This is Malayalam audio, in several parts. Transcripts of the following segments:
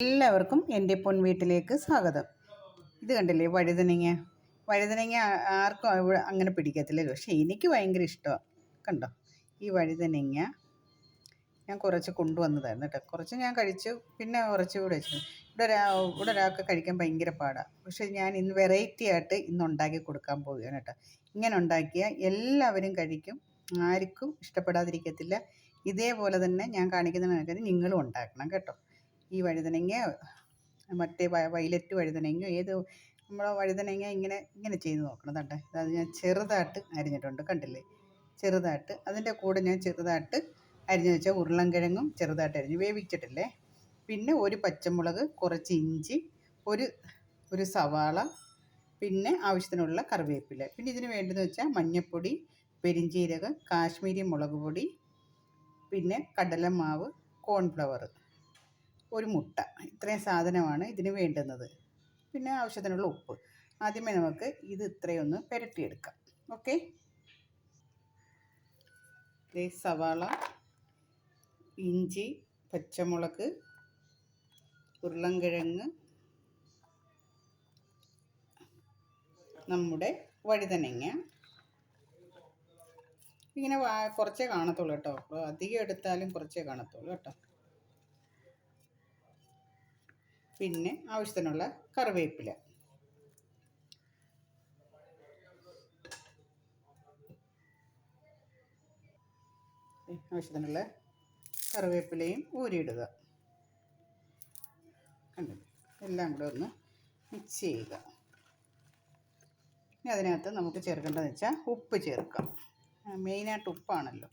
എല്ലാവർക്കും എന്റെ പൊൻ വീട്ടിലേക്ക് സ്വാഗതം. ഇത് കണ്ടില്ലേ വഴുതനങ്ങ? വഴുതനങ്ങ ആർക്കും അങ്ങനെ പിടിക്കത്തില്ല. പക്ഷേ എനിക്ക് ഭയങ്കര ഇഷ്ടമാണ് കണ്ടോ? ഈ വഴുതനങ്ങ ഞാൻ കുറച്ച് കൊണ്ടുവന്നതായിരുന്നു കേട്ടോ. കുറച്ച് ഞാൻ കഴിച്ചു. പിന്നെ കുറച്ച് കൂടെ വെച്ചു ഇവിടെ ഒരാ ഇവിടെ ഒരാൾക്ക് കഴിക്കാൻ ഭയങ്കര പാടാണ് പക്ഷേ ഞാൻ ഇന്ന് വെറൈറ്റി ആയിട്ട് ഇന്ന് ഉണ്ടാക്കി കൊടുക്കാൻ പോവുകയാണ് കേട്ടോ. ഇങ്ങനെ ഉണ്ടാക്കിയാൽ എല്ലാവരും കഴിക്കും. ആർക്കും ഇഷ്ടപ്പെടാതിരിക്കത്തില്ല. ഇതേപോലെ തന്നെ ഞാൻ കാണിക്കുന്ന കണക്കിന് നിങ്ങളും ഉണ്ടാക്കണം കേട്ടോ. ഈ വഴുതനങ്ങ മറ്റേ വയലറ്റ് വഴുതനങ്ങ ഏത് നമ്മളെ വഴുതനങ്ങ ഇങ്ങനെ ഇങ്ങനെ ചെയ്ത് നോക്കണം അത് ഞാൻ ചെറുതായിട്ട് അരിഞ്ഞിട്ടുണ്ട് കണ്ടില്ലേ? ചെറുതായിട്ട് അതിന്റെ കൂടെ ഞാൻ ചെറുതായിട്ട് അരിഞ്ഞു വെച്ച ഉരുളൻകിഴങ്ങും ചെറുതായിട്ട് അരിഞ്ഞ് വേവിച്ചിട്ടില്ലേ? പിന്നെ ഒരു പച്ചമുളക് കുറച്ച് ഇഞ്ചി ഒരു ഒരു സവാള പിന്നെ ആവശ്യത്തിനുള്ള കറിവേപ്പില. പിന്നെ ഇതിന് വേണ്ടതെന്ന് വെച്ചാൽ മഞ്ഞൾപ്പൊടി പെരിഞ്ചീരകം കാശ്മീരി മുളക് പൊടി പിന്നെ കടലമാവ് കോൺഫ്ലവർ ഒരു മുട്ട. ഇത്രയും സാധനമാണ് ഇതിന് വേണ്ടുന്നത്. പിന്നെ ആവശ്യത്തിനുള്ള ഉപ്പ്. ആദ്യമേ നമുക്ക് ഇത് ഇത്രയൊന്ന് പുരട്ടിയെടുക്കാം. ഓക്കെ? സവാള ഇഞ്ചി പച്ചമുളക് ഉരുളൻകിഴങ്ങ് നമ്മുടെ വഴുതനങ്ങ. ഇങ്ങനെ കുറച്ചേ കാണത്തുള്ളൂ കേട്ടോ. അപ്പോൾ അധികം എടുത്താലും കുറച്ചേ കാണത്തുള്ളൂ കേട്ടോ. പിന്നെ ആവശ്യത്തിനുള്ള കറിവേപ്പില. ആവശ്യത്തിനുള്ള കറിവേപ്പിലയും ഊരിയിടുക. എല്ലാം കൂടെ ഒന്ന് മിക്സ് ചെയ്യുക. ഇനി അതിനകത്ത് നമുക്ക് ചേർക്കേണ്ടതെന്ന് വെച്ചാൽ ഉപ്പ് ചേർക്കാം. മെയിനായിട്ട് ഉപ്പാണല്ലോ.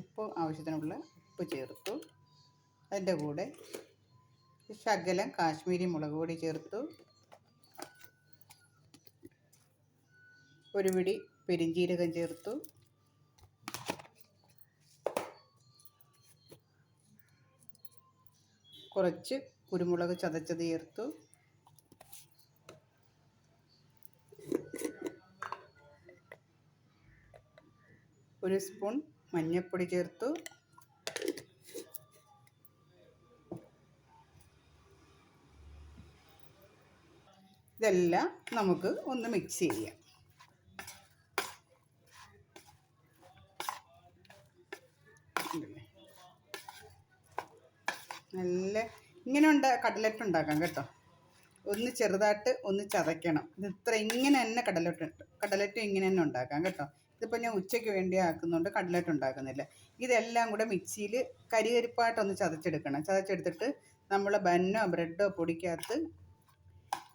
ഉപ്പ് ആവശ്യത്തിനുള്ള ഉപ്പ് ചേർത്തു. അതിന്റെ കൂടെ ശകലം കാശ്മീരി മുളക് പൊടി ചേർത്തു. ഒരു പിടി പെരിഞ്ജീരകം ചേർത്തു. കുറച്ച് കുരുമുളക് ചതച്ചത് ചേർത്തു. ഒരു സ്പൂൺ മഞ്ഞൾപ്പൊടി ചേർത്തു. ഇതെല്ലാം നമുക്ക് ഒന്ന് മിക്സ് ചെയ്യാം. നല്ല ഇങ്ങനെ ഉണ്ട കടലറ്റ് ഉണ്ടാക്കാം കേട്ടോ. ഒന്ന് ചെറുതായിട്ട് ഒന്ന് ചതയ്ക്കണം. ഇത് ഇത്ര ഇങ്ങനെ തന്നെ കടലറ്റ് കടലറ്റ് ഇങ്ങനെ തന്നെ ഉണ്ടാക്കാം കേട്ടോ. ഇതിപ്പോൾ ഞാൻ ഉച്ചയ്ക്ക് വേണ്ടി ആക്കുന്നതുകൊണ്ട് കടലറ്റ് ഉണ്ടാക്കുന്നില്ല. ഇതെല്ലാം കൂടെ മിക്സിയിൽ കരികരിപ്പായിട്ടൊന്ന് ചതച്ചെടുക്കണം. ചതച്ചെടുത്തിട്ട് നമ്മൾ ബന്നോ ബ്രെഡോ പൊടിക്കകത്ത്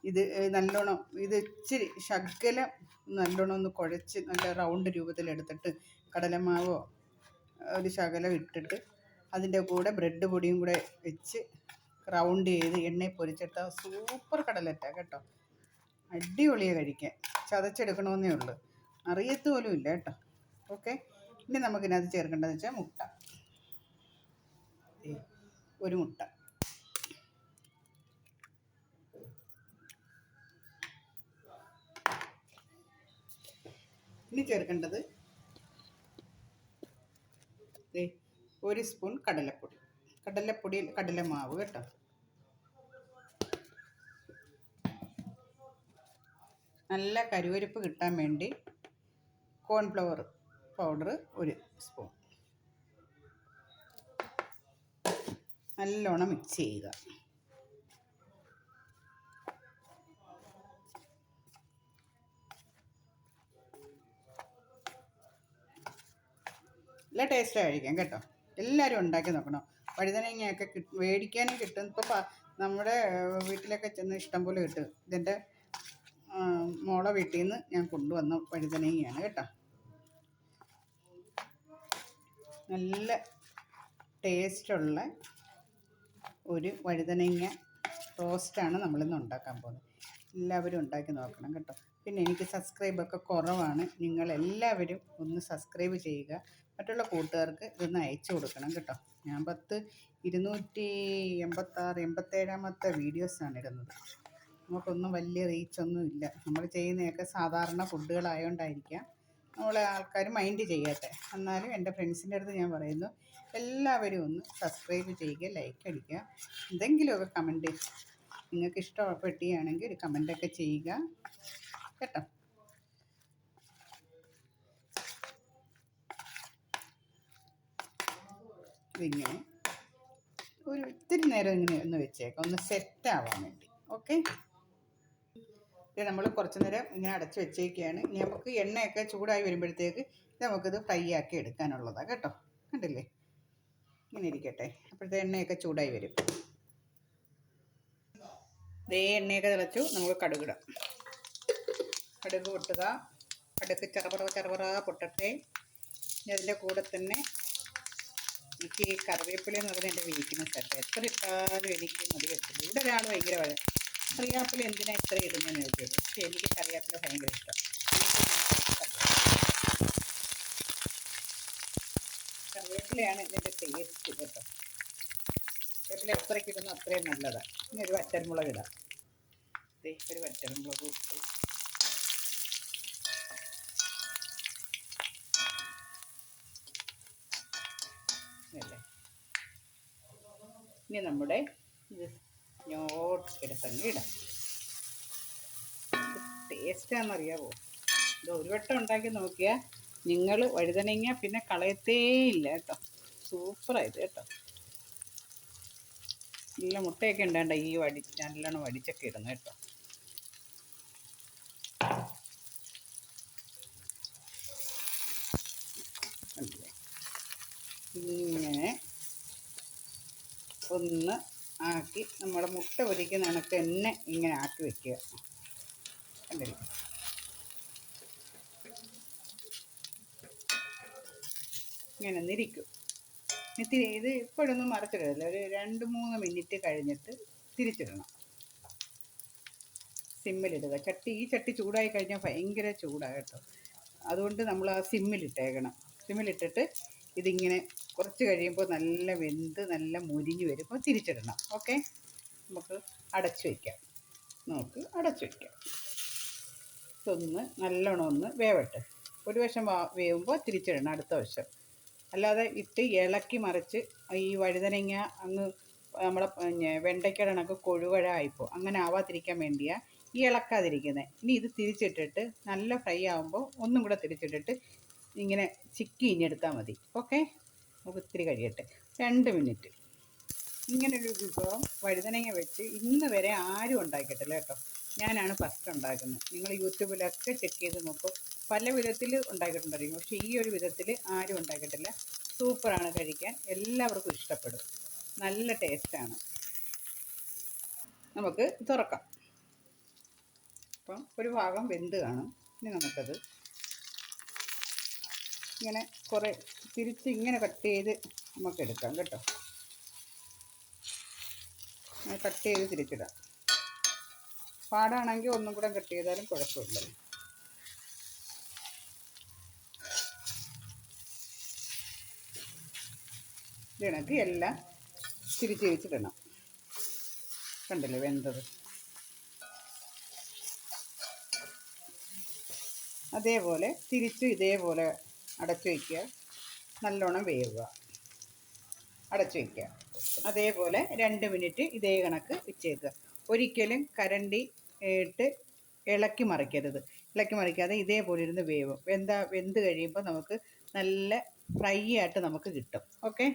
ഇത് നല്ലോണം ഇത് ഇച്ചിരി ശകലം നല്ലോണം ഒന്ന് കുഴച്ച് നല്ല റൗണ്ട് രൂപത്തിലെടുത്തിട്ട് കടലമാവോ ഒരു ശകലം ഇട്ടിട്ട് അതിന്റെ കൂടെ ബ്രെഡ് പൊടിയും കൂടെ വെച്ച് റൗണ്ട് ചെയ്ത് എണ്ണയിൽ പൊരിച്ചെടുത്താൽ സൂപ്പർ കടലറ്റ കേട്ടോ. അടിപൊളിയാണ് കഴിക്കാൻ. ചതച്ചെടുക്കണമെന്നേ ഉള്ളൂ. അറിയത്ത് പോലും ഇല്ല കേട്ടോ. ഓക്കെ. ഇനി നമുക്കിനകത്ത് ചേർക്കേണ്ടതെന്ന് വെച്ചാൽ മുട്ട. ഒരു മുട്ട. ഇനി ചേർക്കേണ്ടത് ഒരു സ്പൂൺ കടലപ്പൊടി. കടലപ്പൊടി കടലമാവ് കേട്ടോ. നല്ല കരുവരുപ്പ് കിട്ടാൻ വേണ്ടി കോൺഫ്ലവർ പൗഡർ ഒരു സ്പൂൺ. നല്ലോണം മിക്സ് ചെയ്യുക. നല്ല ടേസ്റ്റ് ആയിരിക്കാം കേട്ടോ. എല്ലാവരും ഉണ്ടാക്കി നോക്കണം. വഴുതനങ്ങയൊക്കെ കിട്ടും മേടിക്കാനും കിട്ടും. ഇപ്പോൾ നമ്മുടെ വീട്ടിലൊക്കെ ചെന്ന് ഇഷ്ടം പോലെ കിട്ടും. ഇതിന്റെ മോളെ വീട്ടിൽ നിന്ന് ഞാൻ കൊണ്ടുവന്ന വഴുതനങ്ങയാണ് കേട്ടോ. നല്ല ടേസ്റ്റുള്ള ഒരു വഴുതനങ്ങ റോസ്റ്റാണ് നമ്മളിന്ന് ഉണ്ടാക്കാൻ പോകുന്നത്. എല്ലാവരും ഉണ്ടാക്കി നോക്കണം കേട്ടോ. പിന്നെ എനിക്ക് സബ്സ്ക്രൈബ് ഒക്കെ കുറവാണ്. നിങ്ങൾ എല്ലാവരും ഒന്ന് സബ്സ്ക്രൈബ് ചെയ്യുക. മറ്റുള്ള കൂട്ടുകാർക്ക് ഇതൊന്ന് അയച്ചു കൊടുക്കണം കേട്ടോ. ഞാൻ പത്ത് ഇരുന്നൂറ്റി എൺപത്താറ് എൺപത്തേഴാമത്തെ വീഡിയോസാണ് ഇടുന്നത്. നമുക്കൊന്നും വലിയ റീച്ചൊന്നും ഇല്ല. നമ്മൾ ചെയ്യുന്നതൊക്കെ സാധാരണ ഫുഡുകളായതുകൊണ്ടായിരിക്കാം നമ്മളെ ആൾക്കാർ മൈൻഡ് ചെയ്യാത്ത എന്നാലും എന്റെ ഫ്രണ്ട്സിന്റെ അടുത്ത് ഞാൻ പറയുന്നു എല്ലാവരും ഒന്ന് സബ്സ്ക്രൈബ് ചെയ്യുക ലൈക്ക് അടിക്കുക. എന്തെങ്കിലുമൊക്കെ കമന്റ് നിങ്ങൾക്ക് ഇഷ്ടപ്പെട്ടിയാണെങ്കിൽ ഒരു കമന്റൊക്കെ ചെയ്യുക. കേട്ടോ. ഇതിങ്ങനെ ഒരു ഇത്തിരി നേരം ഇങ്ങനെ ഒന്ന് വെച്ചേക്കാം. ഒന്ന് സെറ്റ് ആവാൻ വേണ്ടി. ഓക്കെ ഇത് നമ്മൾ കുറച്ച് നേരം ഇങ്ങനെ അടച്ച് വെച്ചേക്കുകയാണ് ഇനി നമുക്ക് എണ്ണയൊക്കെ ചൂടായി വരുമ്പോഴത്തേക്ക് നമുക്കിത് ഫ്രൈ ആക്കി എടുക്കാനുള്ളതാണ് കേട്ടോ. കണ്ടില്ലേ? ഇങ്ങനെ ഇരിക്കട്ടെ. അപ്പോഴത്തെ എണ്ണയൊക്കെ ചൂടായി വരും. ദേ എണ്ണയൊക്കെ തിളച്ചു. നമുക്ക് കടുകിടാം. കടുക് പൊട്ടുക. കടുക് ചെറുപറ ചെറുപറ പൊട്ടട്ടെ. ഇനി അതിന്റെ കൂടെ തന്നെ എനിക്ക് ഈ കറിവേപ്പില എന്ന് പറഞ്ഞാൽ എന്റെ വീക്ക്നെസ് അല്ല എത്ര ഇട്ടാലും എനിക്ക് മതി വെച്ചില്ല ഇവിടെ ഒരാൾ ഭയങ്കര വഴ കറിവേപ്പില എന്തിനാ ഇത്ര ഇടുന്നതെന്ന് ചോദിച്ചത് പക്ഷേ എനിക്ക് കറിവേപ്പില ഭയങ്കര ഇഷ്ടം. കറിവേപ്പിലയാണ് ഇതിന്റെ ടേസ്റ്റ് കേട്ടോ. കറിവേപ്പില എത്രയ്ക്ക് ഇടുന്ന അത്രയും നല്ലതാണ്. ഇനി ഒരു വറ്റൻമുളക് ഇടാം. ഒരു വറ്റൻമുളക് ഇട്ടു അല്ലേ ഇനി നമ്മുടെ ഇത് എടുത്തങ്ങ് ഇടാം. ടേസ്റ്റാണെന്നറിയാവോ ഇത് ഒരു വട്ടം ഉണ്ടാക്കി നോക്കിയാൽ നിങ്ങൾ വഴുതനങ്ങ പിന്നെ കളയത്തേ ഇല്ല കേട്ടോ. സൂപ്പറായത് കേട്ടോ. നല്ല മുട്ടയൊക്കെ ഉണ്ടാണ്ട ഈ വടി നല്ലോണം വടിച്ചൊക്കെ ഇടുന്നു കേട്ടോ? ഇങ്ങനെ ഒന്ന് ആക്കി നമ്മുടെ മുട്ട പൊരിക്കുന്ന കണക്ക് തന്നെ ഇങ്ങനെ ആക്കി വെക്കുക. കണ്ടില്ലേ? ഇങ്ങനെ ഒന്നിരിക്കും ഇത്തിരി ഇത് ഇപ്പോഴൊന്നും മറച്ചിടരുത് ഒരു രണ്ട് മൂന്ന് മിനിറ്റ് കഴിഞ്ഞിട്ട് തിരിച്ചിടണം. സിമ്മിലിടുക. ചട്ടി ഈ ചട്ടി ചൂടായി കഴിഞ്ഞാൽ ഭയങ്കര ചൂടാണ് കേട്ടോ. അതുകൊണ്ട് നമ്മൾ ആ സിമ്മിലിട്ടേക്കണം. സിമ്മിലിട്ടിട്ട് ഇതിങ്ങനെ കുറച്ച് കഴിയുമ്പോൾ നല്ല വെന്ത് നല്ല മുരിഞ്ഞ് വരുമ്പോൾ തിരിച്ചിടണം. ഓക്കെ? നമുക്ക് അടച്ചു വയ്ക്കാം. നമുക്ക് അടച്ചു വയ്ക്കാം. ഇതൊന്ന് നല്ലോണം ഒന്ന് വേവട്ടെ. ഒരു വശം വേവുമ്പോൾ തിരിച്ചിടണം അടുത്ത വശം. അല്ലാതെ ഇട്ട് ഇളക്കി മറിച്ച് ഈ വഴുതനങ്ങ അങ്ങ് നമ്മളെ വെണ്ടയ്ക്കയുടെ കണക്ക് കൊഴുവഴായിപ്പോൾ അങ്ങനെ ആവാതിരിക്കാൻ വേണ്ടിയാണ് ഈ ഇളക്കാതിരിക്കുന്നത് ഇനി ഇത് തിരിച്ചിട്ടിട്ട് നല്ല ഫ്രൈ ആകുമ്പോൾ ഒന്നും കൂടെ തിരിച്ചിട്ടിട്ട് ഇങ്ങനെ ചിക്കി ഇനി എടുത്താൽ മതി. ഓക്കെ നമുക്ക് ഇത്തിരി കഴിയട്ടെ. രണ്ട് മിനിറ്റ്. ഇങ്ങനൊരു വിഭവം വഴുതനങ്ങ വെച്ച് ഇന്ന് വരെ ആരും ഉണ്ടാക്കിയിട്ടില്ല കേട്ടോ. ഞാനാണ് ഫസ്റ്റ് ഉണ്ടാക്കുന്നത്. നിങ്ങൾ യൂട്യൂബിലൊക്കെ ചെക്ക് ചെയ്ത് നോക്കും. പല വിധത്തിൽ ഉണ്ടാക്കിയിട്ടുണ്ടായിരിക്കും പക്ഷേ ഈ ഒരു വിധത്തിൽ ആരും ഉണ്ടാക്കിയിട്ടില്ല. സൂപ്പറാണ് കഴിക്കാൻ. എല്ലാവർക്കും ഇഷ്ടപ്പെടും. നല്ല ടേസ്റ്റാണ് നമുക്ക് തുറക്കാം. അപ്പം ഒരു ഭാഗം വെന്ത് കാണും. ഇനി നമുക്കത് ഇങ്ങനെ കുറേ തിരിച്ച് ഇങ്ങനെ കട്ട് ചെയ്ത് നമുക്ക് എടുക്കാം കേട്ടോ. കട്ട് ചെയ്ത് തിരിച്ചിടാം. പാടാണെങ്കിൽ ഒന്നും കൂടെ കട്ട് ചെയ്താലും കുഴപ്പമില്ല. ഇത് എല്ലാം തിരിച്ച് തിരിച്ചിടണം. കണ്ടില്ലേ വെന്തത്? അതേപോലെ തിരിച്ച് ഇതേപോലെ അടച്ചു വയ്ക്കുക. നല്ലോണം വേവുക. അടച്ചു വയ്ക്കുക. അതേപോലെ രണ്ട് മിനിറ്റ് ഇതേ കണക്ക് വെച്ചേക്കുക. ഒരിക്കലും കരണ്ടി ഇട്ട് ഇളക്കി മറിക്കരുത്. ഇളക്കി മറിക്കാതെ ഇതേപോലെ ഇരുന്ന് വേവും. വെന്ത വെന്ത് കഴിയുമ്പോൾ നമുക്ക് നല്ല ഫ്രൈ ആയിട്ട് നമുക്ക് കിട്ടും. ഓക്കെ?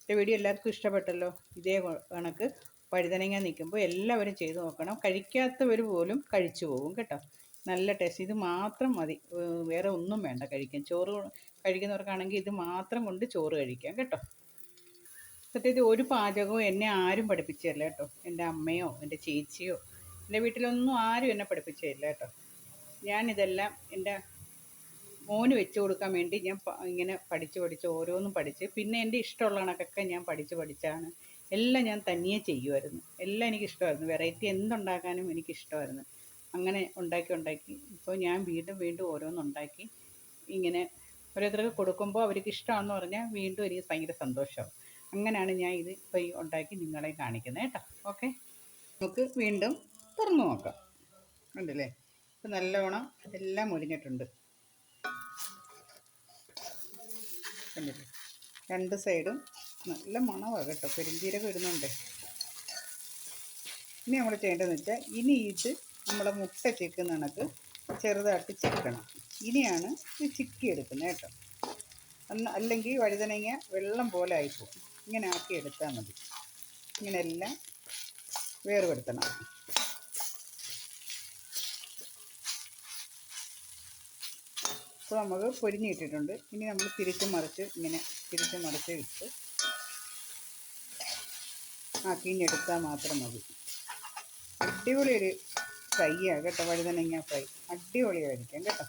എന്റെ വീഡിയോ എല്ലാവർക്കും ഇഷ്ടപ്പെട്ടല്ലോ? ഇതേ കണക്ക്. വഴുതനങ്ങ നിൽക്കുമ്പോൾ എല്ലാവരും ചെയ്ത് നോക്കണം. കഴിക്കാത്തവർ പോലും കഴിച്ചു പോകും കേട്ടോ. നല്ല ടേസ്റ്റ് ഇത് മാത്രം മതി. വേറെ ഒന്നും വേണ്ട കഴിക്കാൻ. ചോറ് കഴിക്കുന്നവർക്കാണെങ്കിൽ ഇത് മാത്രം കൊണ്ട് ചോറ് കഴിക്കാം കേട്ടോ. സത്യത്തിൽ ഒരു പാചകവും എന്നെ ആരും പഠിപ്പിച്ചതല്ല കേട്ടോ. എന്റെ അമ്മയോ എന്റെ ചേച്ചിയോ എന്റെ വീട്ടിലൊന്നും ആരും എന്നെ പഠിപ്പിച്ചതല്ല കേട്ടോ. ഞാനിതെല്ലാം എന്റെ മോന് വെച്ച് കൊടുക്കാൻ വേണ്ടി ഞാൻ ഇങ്ങനെ പഠിച്ച് പഠിച്ച് ഓരോന്നും പഠിച്ച് പിന്നെ എന്റെ ഇഷ്ടമുള്ള കണക്കൊക്കെ ഞാൻ പഠിച്ച് പഠിച്ചാണ് എല്ലാം ഞാൻ തനിയെ ചെയ്യുമായിരുന്നു. എല്ലാം എനിക്കിഷ്ടമായിരുന്നു. വെറൈറ്റി എന്തുണ്ടാക്കാനും എനിക്ക് ഇഷ്ടമായിരുന്നു അങ്ങനെ ഉണ്ടാക്കി ഉണ്ടാക്കി. ഇപ്പോൾ ഞാൻ വീണ്ടും വീണ്ടും ഓരോന്നുണ്ടാക്കി ഇങ്ങനെ ഓരോരുത്തർക്ക് കൊടുക്കുമ്പോൾ അവർക്ക് ഇഷ്ടമാണെന്ന് പറഞ്ഞാൽ വീണ്ടും എനിക്ക് ഭയങ്കര സന്തോഷമാവും അങ്ങനെയാണ് ഞാൻ ഇത് ഇപ്പോൾ ഈ ഉണ്ടാക്കി നിങ്ങളെ കാണിക്കുന്നത് കേട്ടോ. ഓക്കെ? നമുക്ക് വീണ്ടും തുറന്നു നോക്കാം. ഉണ്ടല്ലേ ഇപ്പം നല്ലവണ്ണം എല്ലാം മുരിഞ്ഞിട്ടുണ്ട് കണ്ടില്ലേ? രണ്ട് സൈഡും നല്ല മണമാണ് കേട്ടോ. പെരുംജീരകം ഇടുന്നുണ്ട്. ഇനി നമ്മൾ ചെയ്യേണ്ടതെന്ന് വെച്ചാൽ ഇനി ഇത് നമ്മളെ മുട്ട ചിക്കുന്ന കണക്ക് ചെറുതായിട്ട് ചിക്കണം. ഇനിയാണ് ഇത് ചിക്കി എടുക്കുന്നത് കേട്ടോ. അന്ന് അല്ലെങ്കിൽ വഴുതനങ്ങ വെള്ളം പോലെ ആയിപ്പോകും ഇങ്ങനെ ആക്കി എടുത്താൽ മതി. ഇങ്ങനെയെല്ലാം വേർപെടുത്തണം. ഇപ്പോൾ നമുക്ക് പൊരിഞ്ഞിട്ടിട്ടുണ്ട്. ഇനി നമ്മൾ തിരിച്ച് മറിച്ച് ഇങ്ങനെ തിരിച്ച് മറിച്ച് ഇട്ട് ആക്കിഞ്ഞെടുത്താൽ മാത്രം മതി. അടിപൊളി ഒരു ഫ്രൈയാണ് കേട്ടോ വഴുതനങ്ങ ഫ്രൈ. അടിപൊളിയായിരിക്കും കേട്ടോ.